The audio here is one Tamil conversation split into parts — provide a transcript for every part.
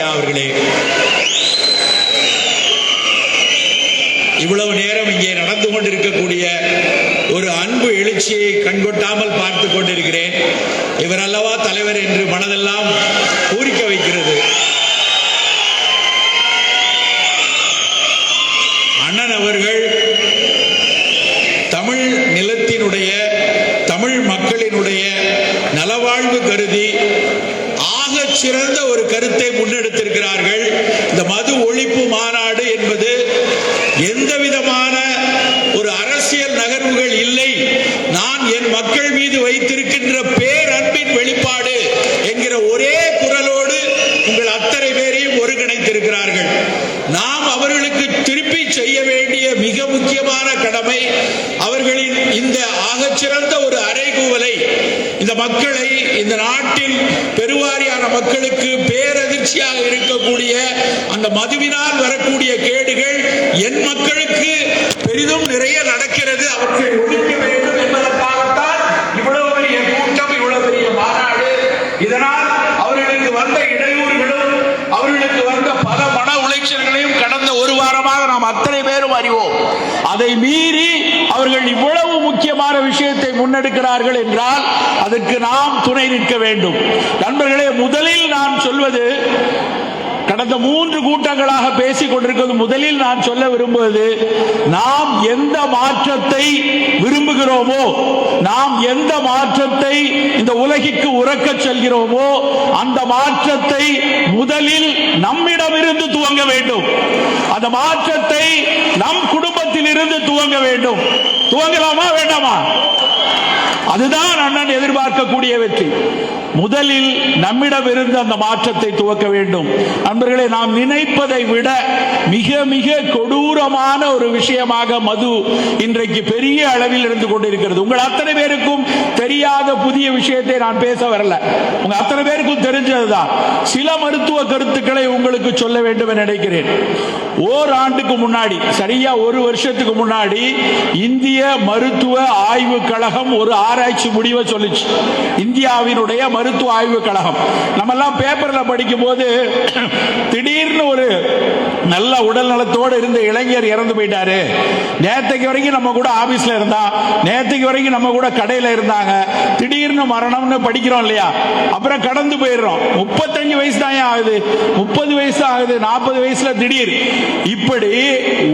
ஐயா அவர்களே. இவ்வளவு நேரம் இங்கே நடந்து கொண்டிருக்கக்கூடிய ஒரு அன்பு எழுச்சியை கண்கொட்டாமல் பார்த்து கொண்டிருக்கிறேன். இவர் அல்லவா தலைவர் என்று மனதெல்லாம் பூரிக்க வைக்கிறது. சிறந்த ஒரு கருத்தை முன்னெடுத்திருக்கிறார்கள். இந்த மது ஒழிப்பு மாநாடு என்பது எந்த விதமான ஒரு அரசியல் நகர்வுகள் இல்லை நான் என் மக்கள் மீது வைத்திருக்கின்ற பேரன்பின் வெளிப்பாடு என்கிற ஒரே குரலோடு உங்கள் அத்தனை பேரையும் ஒருங்கிணைத்திருக்கிறார்கள் நாம் அவர்களுக்கு திருப்பி செய்ய வேண்டிய மிக முக்கியமான கடமை அவர்களின் இந்த ஆகச்சிறந்த ஒரு அறைகூவலை இந்த மக்களை இந்த நாட்டில் பெருவாரியான மக்களுக்கு பேரதிர்ச்சியாக இருக்கக்கூடிய அந்த மதுவினால் வரக்கூடிய கேடுகள் என் மக்களுக்கு பெரிதும் நிறைய நடக்கிறது. அவற்றை ஒழிக்க வேண்டும் என்பதற்காகத்தான் இவ்வளவு பெரிய கூட்டம் இவ்வளவு பெரிய மாநாடு. இதனால் அவர்களுக்கு வந்த இடையூறுகளும் அவர்களுக்கு வந்த பல மன உளைச்சல்களையும் கடந்த ஒரு வாரமாக நாம் அத்தனை பேரும் அறிவோம். அதை மீறி அவர்கள் இவ்வளவு முக்கியமான விஷயத்தை முன்னெடுக்கிறார்கள் என்றால் அதற்கு நாம் துணை நிற்க வேண்டும். நண்பர்களே முதலில் நான் சொல்வது கடந்த மூன்று கூட்டங்களாக பேசிக் கொண்டிருக்கிறது முதலில் நான் சொல்ல விரும்புவது நாம் எந்த மாற்றத்தை விரும்புகிறோமோ நாம் எந்த மாற்றத்தை இந்த உலகிற்கு உறக்கச் செல்கிறோமோ அந்த மாற்றத்தை முதலில் நம்மிடமிருந்து துவங்க வேண்டும். அந்த மாற்றத்தை நம் குடும்பத்தில் இருந்து துவங்க வேண்டும். துவங்கலாமா வேண்டாமா? அதுதான் அண்ணன் எதிர்பார்க்கக்கூடிய வெற்றி. முதலில் நம்மிடம் இருந்து அந்த மாற்றத்தை துவக்க வேண்டும். நண்பர்களை நாம் நினைப்பதை விட மிக மிக கொடூரமான ஒரு விஷயமாக மது இன்றைக்கு பெரிய அளவில் இருந்து கொண்டிருக்கிறது. உங்கள் அத்தனை பேருக்கும் தெரியாத புதிய விஷயத்தை நான் பேச வரல. உங்க அத்தனை பேருக்கும் தெரிஞ்சதுதான். சில மருத்துவ கருத்துக்களை உங்களுக்கு சொல்ல வேண்டும் என நினைக்கிறேன். ஓர் ஆண்டுக்கு முன்னாடி சரியா ஒரு வருஷத்துக்கு முன்னாடி இந்திய மருத்துவ ஆய்வு கழகம் ஒரு ஆராய்ச்சி முடிவை சொல்லுச்சு. இந்தியாவினுடைய மருத்துவ ஆய்வு கழகம். நம்ம எல்லாம் பேப்பர்ல படிக்கும் போது திடீர்னு ஒரு நல்ல உடல் நலத்தோடு இருந்த இளைஞர் இறந்து போயிட்டாரு. நேத்தைக்கு வரைக்கும் நம்ம கூட ஆபீஸ்ல இருந்தா நேத்தைக்கு வரைக்கும் நம்ம கூட கடையில இருந்தாங்க. திடீர்னு மரணம்னு படிக்கிறோம் இல்லையா? அப்புறம் கடந்து போயிடுறோம். முப்பத்தஞ்சு வயசு தான் ஆகுது. முப்பது வயசு ஆகுது. நாற்பது வயசுல திடீர். இப்படி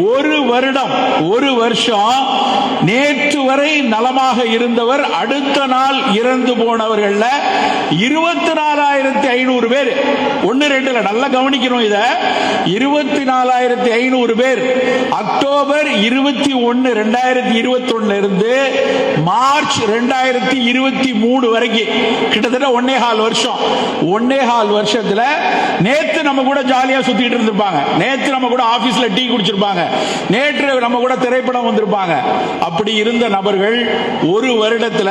ஒரு வருடம் ஒரு வருஷம் நேற்று வரை நலமாக இருந்தவர் அடுத்த நாள் இறந்து போனவர்கள்ல இருபத்தி நாலாயிரத்தி ஐநூறு பேர். ஒன்னு ரெண்டுல நல்லா கவனிக்கணும் இத. இருபத்தி நாலாயிரத்தி ஐநூறு பேர். அக்டோபர் இருபத்தி ஒன்னு ரெண்டாயிரத்தி இருபத்தி ஒண்ணுல இருந்து மார்ச் ரெண்டாயிரத்தி இருபத்தி மூணு வரைக்கும் கிட்டத்தட்ட ஒன்னே கால் வருஷம். ஒன்னே கால் வருஷத்துல நேத்து நம்ம கூட ஜாலியா சுத்திட்டு இருந்திருப்பாங்க. நேத்து நம்ம கூட ஆபீஸ்ல டீ குடிச்சிருப்பாங்க. நேற்று நம்ம கூட திரைப்படம் வந்திருப்பாங்க. அப்படி இருந்த நபர்கள் ஒரு வருடத்துல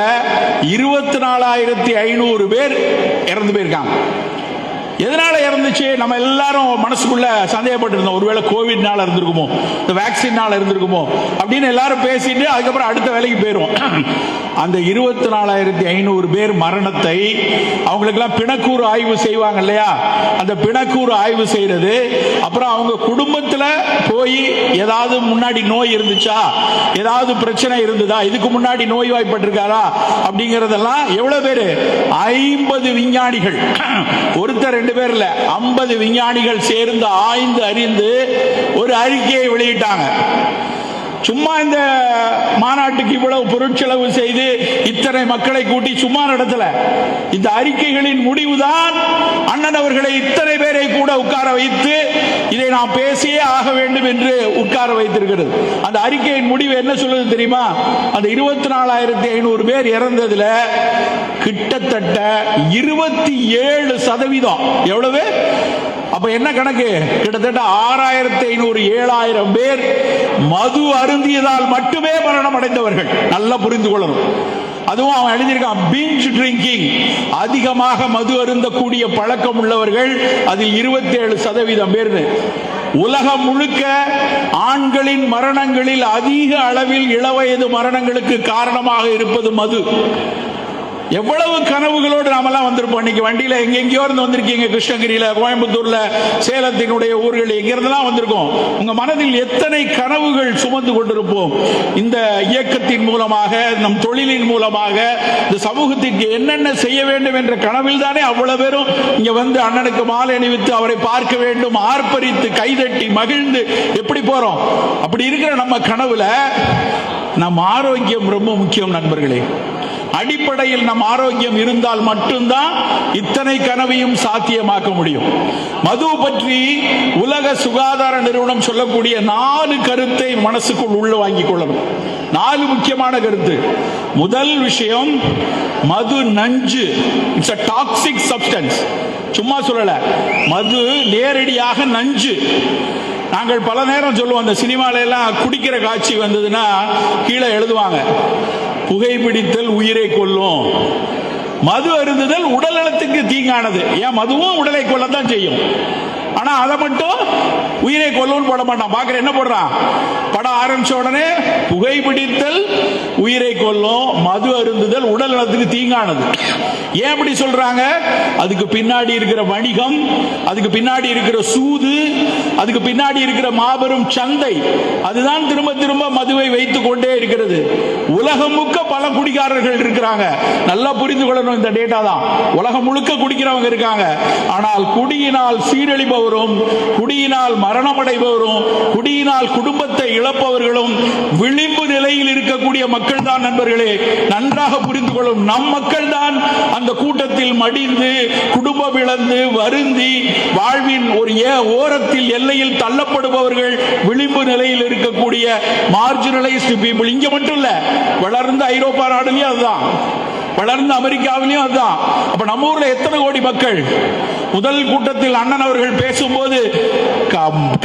இருபத்தி நாலாயிரத்தி ஐநூறு பேர் இறந்து போயிருக்காங்க. எதனால இறந்துச்சு? நம்ம எல்லாரும் மனசுக்குள்ள சந்தேகப்பட்டு இருந்தோம் ஒருவேளை கோவிட்னால இருந்திருக்குமோ? இந்த வேக்சின்னால இருந்திருக்குமோ? அப்படின்னு எல்லாரும் பேசிட்டு அதுக்கப்புறம் அடுத்த வேலைக்கு போயிடுவோம் அந்த இருபத்தி நாலாயிரத்தி ஐநூறு பேர் மரணத்தை அவங்களுக்கெல்லாம் பிணக்கூறு ஆய்வு செய்வாங்க இல்லையா? அந்த பிணக்கூறு ஆய்வு செய்யறது அப்புறம் அவங்க குடும்பத்தில் போய் ஏதாவது முன்னாடி நோய் இருந்துச்சா? ஏதாவது பிரச்சனை இருந்ததா? இதுக்கு முன்னாடி நோய் வாய்ப்பட்டிருக்காரா? எவ்வளோ பேர்? ஐம்பது விஞ்ஞானிகள். ஒருத்தர் ரெண்டு பேர் இல்லை ஐம்பது விஞ்ஞானிகள் சேர்ந்து ஆய்ந்து அறிந்து ஒரு அறிக்கையை வெளியிட்டாங்க. சும்மா இந்த மாநாட்டுக்கு இவ்வளவு பொருட்செலவு செய்து இத்தனை மக்களை கூட்டி சும்மா நடத்தல. இந்த அறிக்கைகளின் முடிவுதான் அண்ணன் அவர்களை இத்தனை பேரை கூட உட்கார வைத்து இதை நாம் பேசியே ஆக வேண்டும் என்று உட்கார வைத்திருக்கிறது. அந்த அறிக்கையின் முடிவு என்ன சொல்லுது தெரியுமா? அந்த இருபத்தி நாலாயிரத்தி ஐநூறு பேர் இறந்ததுல கிட்டத்தட்ட இருபத்தி ஏழு சதவீதம். எவ்வளவு? அப்ப என்ன கணக்கு? கிட்டத்தட்ட ஆறாயிரத்தி ஐநூறு ஏழாயிரம் பேர் மது அருந்தியதால் மட்டுமே மரணம் அடைந்தவர்கள். நல்லா புரிந்து கொள்ளணும். அதுவும் அவன் எழுதியிருக்கான் பிஞ்ச் ட்ரிங்கிங் அதிகமாக மது அருந்தக்கூடிய பழக்கம் உள்ளவர்கள் அதில் இருபத்தி ஏழு சதவீதம் பேர் உலகம் முழுக்க ஆண்களின் மரணங்களில் அதிக அளவில் இளவயது மரணங்களுக்கு காரணமாக இருப்பது மது. எவ்வளவு கனவுகளோடு நாமெல்லாம் வந்திருப்போம். இன்னைக்கு வண்டியில எங்கெங்கயோ இருந்து வந்திருக்கீங்க. கிருஷ்ணகிரியில கோயம்புத்தூர்ல சேலத்தினுடைய ஊர்கள் எங்கிருந்தெல்லாம் வந்திருக்கோம். உங்க மனதில் எத்தனை கனவுகள் சுமந்து கொண்டிருப்போம். இந்த இயக்கத்தின் மூலமாக நம் தொழிலின் மூலமாக இந்த சமூகத்திற்கு என்னென்ன செய்ய வேண்டும் என்ற கனவில் தானே அவ்வளவு பேரும் இங்க வந்து அண்ணனுக்கு மாலை அணிவித்து அவரை பார்க்க வேண்டும். ஆர்ப்பரித்து கைதட்டி மகிழ்ந்து எப்படி போறோம்? அப்படி இருக்கிற நம்ம கனவுல நம் ஆரோக்கியம் ரொம்ப முக்கியம் நண்பர்களே. அடிப்படையில் நம் ஆரோக்கியம் இருந்தால் மட்டும்தான் இத்தனை கனவையும் சாத்தியமாக்க முடியும். மது பற்றி உலக சுகாதார நிறுவனம் சொல்லக்கூடிய நாலு கருத்தை மனசுக்குள் உள்ள வாங்கிக் கொள்ளணும். நாலு முக்கியமான கருத்து. முதல் விஷயம் மது நஞ்சு. இட்ஸ் அ டாக்ஸிக் சப்ஸ்டன்ஸ் சும்மா சொல்லல. மது நேரடியாக நஞ்சு. நாங்கள் பல நேரம் சொல்லுவோம் அந்த சினிமால எல்லாம் குடிக்கிற காட்சி வந்ததுன்னா கீழே எழுதுவாங்க. புகைப்பிடித்தல் உயிரை கொல்லும். மது அருந்துதல் உடல் நலத்துக்கு தீங்கானது. ஏன் மதுவும் உடலை கொல்லத்தான் செய்யும். ஆனா அதை மட்டும் உயிரை கொல்லும்னு போட மாட்டான். பாக்குற என்ன போடுறான்? படம் ஆரம்பிச்ச உடனே புகைப்பிடித்தல் உயிரை கொல்லும் மது அருந்துதல் உடல் நலத்துக்கு தீங்கானது. ஏன் அப்படி சொல்றாங்க? அதுக்கு பின்னாடி இருக்கிற வணிகம் அதுக்கு பின்னாடி இருக்கிற சூது அதுக்கு பின்னாடி இருக்கிற மாபெரும் சந்தை அதுதான் திரும்ப திரும்ப மதுவை வைத்துக் கொண்டே இருக்கிறது. உலகம் முழுக்க பல குடிகாரர்கள் இருக்கிறாங்க. நல்லா புரிந்து கொள்ளணும் இந்த டேட்டா தான். உலகம் முழுக்க குடிக்கிறவங்க இருக்காங்க. ஆனால் குடியினால் சீரழிப்பவரும் குடியினால் மரணமடைபவரும் குடியினால் குடும்பத்தை இழப்பவர்களும் விளிம்பு நிலையில் இருக்கக்கூடிய மக்கள் தான் நண்பர்களே. நன்றாக புரிந்து கொள்ளும் நம் மக்கள் தான் அந்த கூட்டத்தில் மடிந்து குடும்பம் இழந்து வருந்தி வாழ்வின் ஒரு ஏ ஓரத்தில் எல்லையில் தள்ளப்படுபவர்கள் விளிம்பு நிலையில் இருக்கக்கூடிய மார்ஜினலைஸ்டு பீப்புள் இங்க மட்டும் இல்ல வளர்ந்த ஐரோப்பா நாடுலயும் அதுதான். வளர்ந்த அமெரிக்காவிலையும் அதுதான். அப்ப நம்ம ஊர்ல எத்தனை கோடி மக்கள்? முதல் கூட்டத்தில் அண்ணன் அவர்கள் பேசும்போது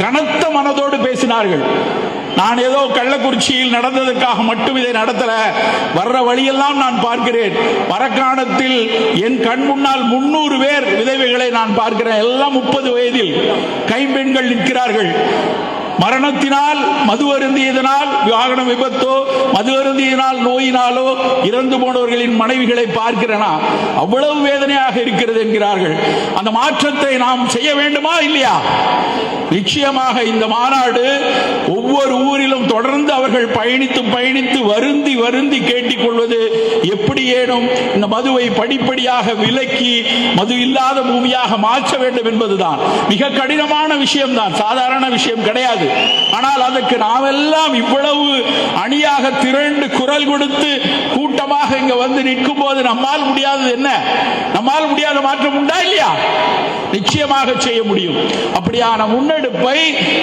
கனத்த மனதோடு பேசினார்கள். நான் ஏதோ கள்ளக்குறிச்சியில் நடந்ததற்காக மட்டும் இதை நடத்தல. வர்ற வழியெல்லாம் நான் பார்க்கிறேன். வரக்காணத்தில் என் கண் முன்னால் முன்னூறு பேர் விதவைகளை நான் பார்க்கிறேன். எல்லாம் முப்பது வயதில் கைம்பெண்கள் நிற்கிறார்கள். மரணத்தினால் மது அருந்தியதனால் வாகன விபத்தோ மது அருந்தியதனால் நோயினாலோ இறந்து போனவர்களின் மனைவிகளை பார்க்கிறனா? அவ்வளவு வேதனையாக இருக்கிறது என்கிறார்கள். அந்த மாற்றத்தை நாம் செய்ய வேண்டுமா இல்லையா? நிச்சயமாக இந்த மாநாடு ஒவ்வொரு ஊரிலும் தொடர்ந்து அவர்கள் பயணித்து பயணித்து வருந்தி வருந்தி கேட்டிக் கொள்வது எப்படி ஏனும் இந்த மதுவை படிப்படியாக விலக்கி மது இல்லாத பூமியாக மாற்ற வேண்டும் என்பதுதான். மிக கடினமான விஷயம்தான். சாதாரண விஷயம் கிடையாது. ஆனால் அதற்கு நாம் எல்லாம் இவ்வளவு அணியாக திரண்டு குரல் கொடுத்து கூட்டமாக இங்க வந்து நிற்கும் போது நம்மால் முடியாதது என்ன? நம்மால் முடியாத மாற்றம் உண்டா இல்லையா? நிச்சயமாக செய்ய முடியும். அப்படியான முன்னெடுப்பை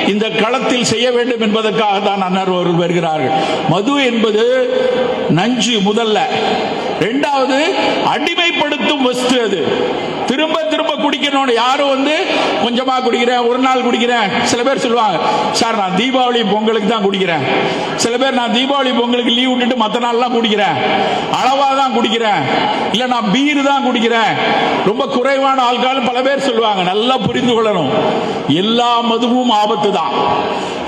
இந்த களத்தில் செய்ய வேண்டும் என்பதற்காக தான் அன்னர் அவர்கள் வருகிறார்கள். மது என்பது நஞ்சு முதல்ல. இரண்டாவது அடிமைப்படுத்தும் வஸ்து குடிக்கணும்னு யாரும் வந்து கொஞ்சமா குடிக்கிறேன் ஒரு நாள் குடிக்கிறேன். சில பேர் சொல்லுவாங்க சார் நான் தீபாவளி பொங்கலுக்கு தான் குடிக்கிறேன். சில பேர் நான் தீபாவளி பொங்கலுக்கு லீவ் விட்டுட்டு மற்ற நாள்லாம் குடிக்கிறேன். அளவாக தான் குடிக்கிறேன். இல்லை நான் பீர் தான் குடிக்கிறேன். ரொம்ப குறைவான ஆள்கால் பல பேர் சொல்லுவாங்க நல்லா புரிந்து கொள்ளணும். எல்லா மதுவும் ஆபத்து தான்.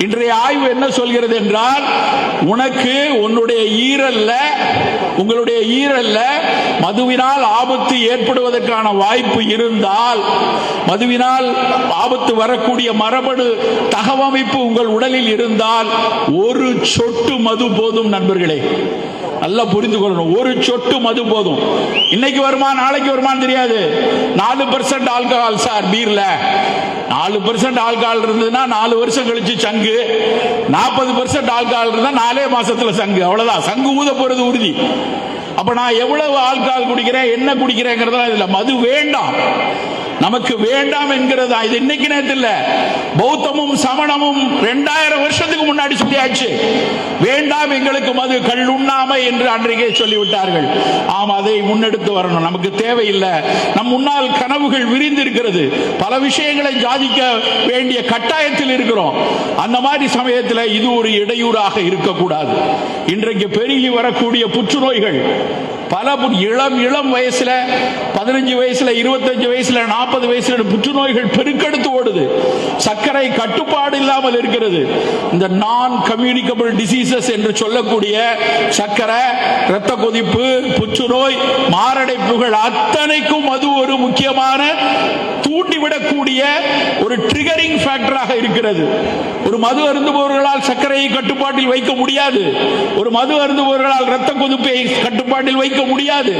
இன்றைய ஆய்வு என்ன சொல்கிறது என்றால் உனக்கு உன்னுடைய ஈரல்ல உங்களுடைய ஈரல்ல மதுவினால் ஆபத்து ஏற்படுவதற்கான வாய்ப்பு இருந்தால் மதுவினால் ஆபத்து வரக்கூடிய மரபணு தகவமைப்பு உங்கள் உடலில் இருந்தால் ஒரு சொட்டு மது போதும் நண்பர்களே. நல்லா புரிந்து கொள்ளணும். ஒரு சொட்டு மது போதும். இன்னைக்கு வருமா நாளைக்கு வருமான்னு தெரியாது. நாலு பர்சன்ட் ஆல்கஹால் சார் பீர்ல நாலு பெர்சன்ட் ஆல்கால் இருந்ததுன்னா நாலு வருஷம் கழிச்சு சங்கு. நாற்பது பெர்சன்ட் ஆல்கால் இருந்தா நாலே மாசத்துல சங்கு. அவ்வளவுதான். சங்கு ஊத போறது உறுதி. அப்ப நான் எவ்வளவு ஆல்கால் குடிக்கிறேன் என்ன குடிக்கிறேங்கிறதெல்லாம் இதுல மது வேண்டாம். நமக்கு வேண்டாம் என்கிறதா? இது இன்னைக்கு நேரத்தில் இல்ல பௌத்தமும் சமணமும் ரெண்டாயிரம் வருஷத்துக்கு முன்னாடி சொல்லியாச்சு. வேண்டாம் எங்களுக்கு மது கல்லுண்ணாமை என்று அன்றைக்கே சொல்லிவிட்டார்கள். ஆம் அதை முன்னெடுத்து வரணும். நமக்கு தேவையில்லை. நம் முன்னால் கனவுகள் விரிந்திருக்கிறது. பல விஷயங்களை சாதிக்க வேண்டிய கட்டாயத்தில் இருக்கிறோம். அந்த மாதிரி சமயத்தில் இது ஒரு இடையூறாக இருக்கக்கூடாது. இன்றைக்கு பெருகி வரக்கூடிய புற்றுநோய்கள் பல இளம் இளம் வயசுல பதினஞ்சு வயசுல இருபத்தஞ்சு வயசுல நாற்பது வயசுல புற்றுநோய்கள் பெருக்கெடுத்து ஓடுது. சர்க்கரை கட்டுப்பாடு இல்லாமல் இருக்கிறது. இந்த நான் கம்யூனிகபிள் டிசீசஸ் என்று சொல்லக்கூடிய சர்க்கரை இரத்த கொதிப்பு புற்றுநோய் மாரடைப்புகள் அத்தனைக்கும் அது ஒரு முக்கியமான தூண்டிவிடக்கூடிய ஒரு ட்ரிகரிங் ஃபேக்டராக இருக்கிறது. ஒரு மது அருந்துபவர்களால் சர்க்கரையை கட்டுப்பாட்டில் வைக்க முடியாது. ஒரு மது அருந்துபவர்களால் இரத்த கொதிப்பை கட்டுப்பாட்டில் வைக்க முடியாது.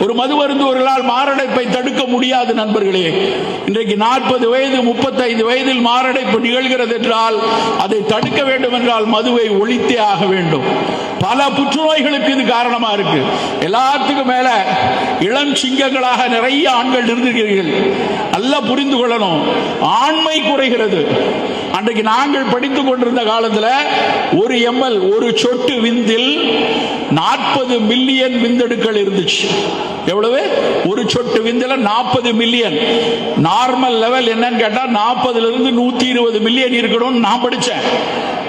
ஒரு மது அருந்துபவர்களால் மாரடைப்பை தடுக்க முடியாது நண்பர்களே. இன்றைக்கு நாற்பது வயது முப்பத்தைந்து வயதில் மாரடைப்பு நிகழ்கிறது என்றால் அதை தடுக்க வேண்டும் என்றால் மதுவை ஒழித்தே ஆக வேண்டும். பல புற்றுநோய்களுக்கு இது காரணமா இருக்கு. எல்லாத்துக்கும் மேல இளம் சிங்கங்களாக நிறைய ஆண்கள் இருந்திருக்கிறீர்கள். நல்லா புரிந்து கொள்ளணும். ஆண்மை குறைகிறது. அன்றைக்கு நாங்கள் படித்துக் கொண்டிருந்த காலத்துல ஒரு எம்எல் ஒரு சொட்டு விந்தில் நாற்பது மில்லியன் விந்தணுக்கள் இருந்துச்சு. எவ்வளவு? ஒரு சொட்டு விந்தில நாற்பது மில்லியன். நார்மல் லெவல் என்னன்னு கேட்டா நாற்பதுல இருந்து நூத்தி இருபது மில்லியன் இருக்கணும்னு நான் படிச்சேன்.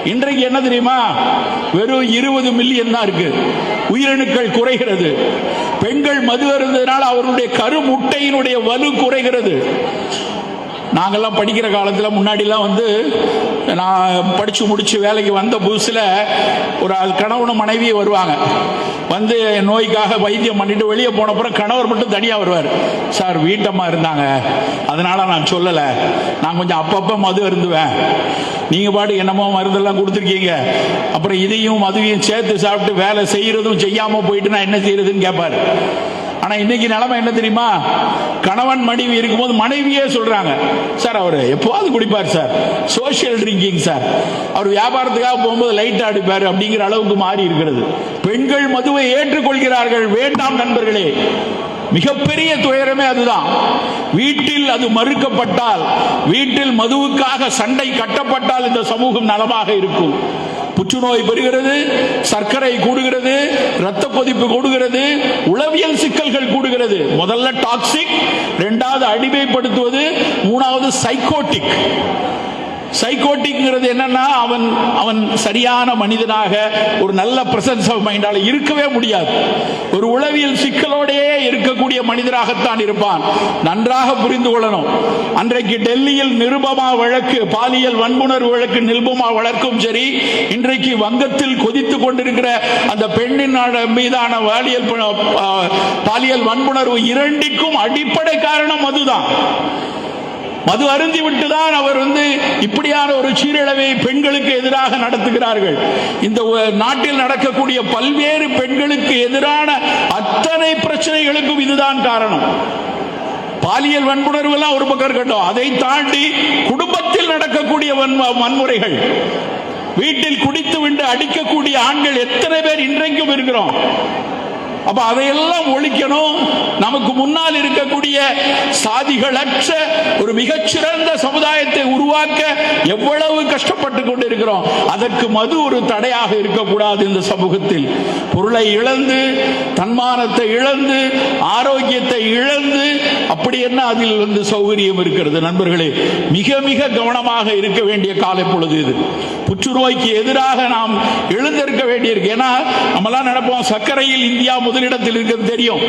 இன்றைக்கு என்ன தெரியுமா? வெறும் இருபது மில்லியன் தான் இருக்கு. உயிரணுக்கள் குறைகிறது. பெண்கள் மது அருந்ததினால் அவருடைய கருமுட்டையினுடைய வலு குறைகிறது. நாங்கெல்லாம் படிக்கிற காலத்தில் முன்னாடிலாம் வந்து நான் படித்து முடித்து வேலைக்கு வந்த புதுசில் ஒரு ஆள் கணவனும் மனைவியும் வருவாங்க. வந்து நோய்க்காக வைத்தியம் பண்ணிட்டு வெளியே போன அப்புறம் கணவர் மட்டும் தனியாக வருவார். சார் வீட்டம்மா இருந்தாங்க. அதனால் நான் சொல்லலை. நான் கொஞ்சம் அப்பப்போ மது அருந்துவேன். நீங்கள் பாட்டு என்னமோ மருந்தெல்லாம் கொடுத்துருக்கீங்க. அப்புறம் இதையும் மதுவையும் சேர்த்து சாப்பிட்டு வேலை செய்கிறதும் செய்யாமல் போயிட்டு நான் என்ன செய்யறதுன்னு கேட்பாரு ஆனா இன்னைக்கு நிலைமை என்ன தெரியுமா? கணவன் மனைவி இருக்கும்போது மனைவியே சொல்றாங்க சார் அவர் எப்போவாது குடிப்பார் சார். Social drinking sir. அவர் வியாபாரத்துக்காக போகும்போது லைட் அடிப்பார் அப்படிங்கிற அளவுக்கு மாறி இருக்கிறது. பெண்கள் மதுவை ஏற்றுக்கொள்கிறார்கள். வேண்டாம் நண்பர்களே. மிகப்பெரிய துயரமே அதுதான். வீட்டில் அது மறுக்கப்பட்டால் வீட்டில் மதுவுக்காக சண்டை கட்டப்பட்டால் இந்த சமூகம் நலமாக இருக்கும். புற்றுநோய் பெறுகிறது சர்க்கரை கூடுகிறது இரத்த கொதிப்பு கூடுகிறது உளவியல் சிக்கல்கள் கூடுகிறது. முதல்ல டாக்ஸிக் இரண்டாவது அடிமைப்படுத்துவது மூணாவது சைக்கோட்டிக் சைக்கோட்டிக்ங்கிறது என்னன்னா அவன் அவன் சரியான மனிதனாக ஒரு நல்ல பிரசன்ஸ் ஆஃப் மைண்டால் இருக்கவே முடியாது. ஒரு உளவியல் சிக்கலோடையே இருக்கக்கூடிய மனிதராகத்தான் இருப்பான். நன்றாக புரிந்து கொள்ளணும். அன்றைக்கு டெல்லியில் நிருபமா வழக்கு பாலியல் வன்புணர்வு வழக்கு நிருபமா வழக்கும் சரி இன்றைக்கு வங்கத்தில் கொதித்து கொண்டிருக்கிற அந்த பெண்ணின் மீதான பாலியல் பாலியல் வன்புணர்வு இரண்டிற்கும் அடிப்படை காரணம் அதுதான். மது அருந்தி விட்டுதான் அவர் வந்து இப்படியான ஒரு சீரழிவை பெண்களுக்கு எதிராக நடத்துகிறார்கள். இந்த நாட்டில் நடக்கக்கூடிய பல்வேறு பெண்களுக்கு எதிரான அத்தனை பிரச்சனைகளுக்கும் இதுதான் காரணம். பாலியல் வன்புணர்வு எல்லாம் ஒரு பக்கம் இருக்கட்டும். அதை தாண்டி குடும்பத்தில் நடக்கக்கூடிய வன்ம- வன்முறைகள். வீட்டில் குடித்து விண்டு அடிக்கக்கூடிய ஆண்கள் எத்தனை பேர் இன்றைக்கும் இருக்கிறோம்? அப்ப அதையெல்லாம் ஒழிக்கணும். நமக்கு முன்னால் இருக்கக்கூடிய சாதிகளற்ற ஒரு மிகச்சிறந்த சமுதாயத்தை உருவாக்க எவ்வளவு கஷ்டப்பட்டு கொண்டிருக்கிறோம். அதற்கு மது ஒரு தடையாக இருக்கக்கூடாது இந்த சமூகத்தில். பொருளை இழந்து தன்மானத்தை இழந்து ஆரோக்கியத்தை இழந்து அப்படி என்ன அதில் வந்து சௌகரியம் இருக்கிறது? நண்பர்களே மிக மிக கவனமாக இருக்க வேண்டிய காலை பொழுது இது. புற்றுநோய்க்கு எதிராக நாம் எழுந்திருக்க வேண்டியிருக்கு. ஏன்னா நம்மளாம் நினைப்போம் சர்க்கரையில் இந்தியா முதலிடத்தில் இருக்கிறது தெரியும்.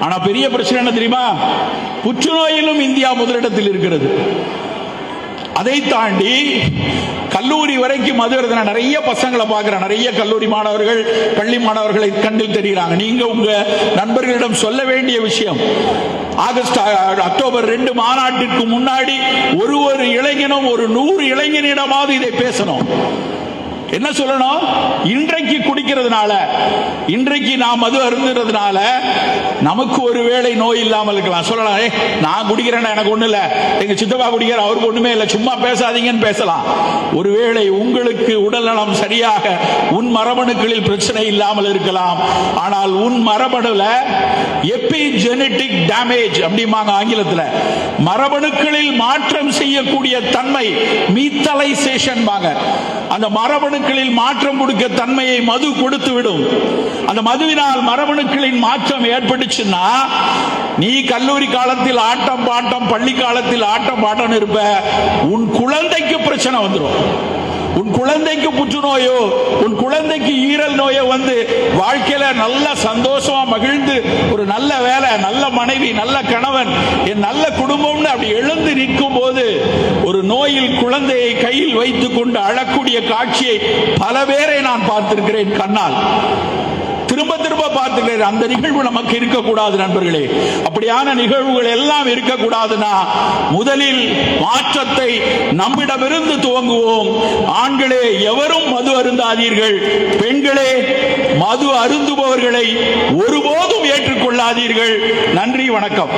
ஆனா பெரிய பிரச்சனை என்ன தெரியுமா? புற்றுநோயிலும் இந்தியா முதலிடத்தில் இருக்கிறது. அதை தாண்டி கல்லூரி வரைக்கும் மது அருந்தின நிறைய பசங்களை பார்க்குறேன். நிறைய கல்லூரி மாணவர்கள் பள்ளி மாணவர்களை கண்டில் தெரிகிறாங்க. நீங்க உங்க நண்பர்களிடம் சொல்ல வேண்டிய விஷயம் ஆகஸ்ட் அக்டோபர் ரெண்டு மாநாட்டிற்கு முன்னாடி ஒரு ஒரு இளைஞனும் ஒரு நூறு இளைஞனிடமாவது இதை பேசணும். என்ன சொல்லணும்? இன்றைக்கு குடிக்கிறதுனால இன்றைக்கு நாம் மது அருந்துறதுனால நமக்கு ஒருவேளை நோய் இல்லாமல் இருக்கலாம். சொல்லலாம் ஏ நான் குடிக்கிறேன்னா எனக்கு ஒண்ணு இல்ல. எங்க சித்தப்பா குடிக்கிற அவருக்கு ஒண்ணுமே இல்லை. சும்மா பேசாதீங்கன்னு பேசலாம். ஒருவேளை உங்களுக்கு உடல்நலம் சரியாக உன் மரபணுக்களில் பிரச்சனை இல்லாமல் இருக்கலாம். ஆனால் உன் மரபணுல எபிஜெனட்டிக் டேமேஜ் அப்படிம்பாங்க ஆங்கிலத்துல. மரபணுக்களில் மாற்றம் செய்யக்கூடிய தன்மை மீத்தலைசேஷன் அந்த அந்த மரபணுக்களில் மாற்றம் கொடுக்க தன்மையை மது கொடுத்து விடும். அந்த மதுவினால் மரபணுக்களின் மாற்றம் ஏற்பட்டுச்சுன்னா நீ கல்லூரி காலத்தில் ஆட்டம் பாட்டம் பள்ளி காலத்தில் ஆட்டம் பாட்டம் இருப்ப உன் குழந்தைக்கு பிரச்சனை வந்துடும் உன் குழந்தைக்கு புற்றுநோயோ உன் குழந்தைக்கு ஈரல் நோயோ வந்து வாழ்க்கையில நல்ல சந்தோஷமா மகிழ்ந்து ஒரு நல்ல வேலை நல்ல மனைவி நல்ல கணவன் என் நல்ல குடும்பம்னு அப்படி எழுந்து நிற்கும் போது ஒரு நோயில் குழந்தையை கையில் வைத்துக் கொண்டு அழக்கூடிய காட்சியை பல பேரை நான் பார்த்திருக்கிறேன் கண்ணால். திரும்ப திரும்ப பார்த்துக்கிறேன் அந்த நிகழ்வு நமக்கு இருக்கக்கூடாது நண்பர்களே. அப்படியான நிகழ்வுகள் எல்லாம் இருக்கக்கூடாதுன்னா முதலில் மாற்றத்தை நம்மிடமிருந்து துவங்குவோம். ஆண்களே எவரும் மது அருந்தாதீர்கள். பெண்களே மது அருந்துபவர்களை ஒருபோதும் ஏற்றுக்கொள்ளாதீர்கள். நன்றி வணக்கம்.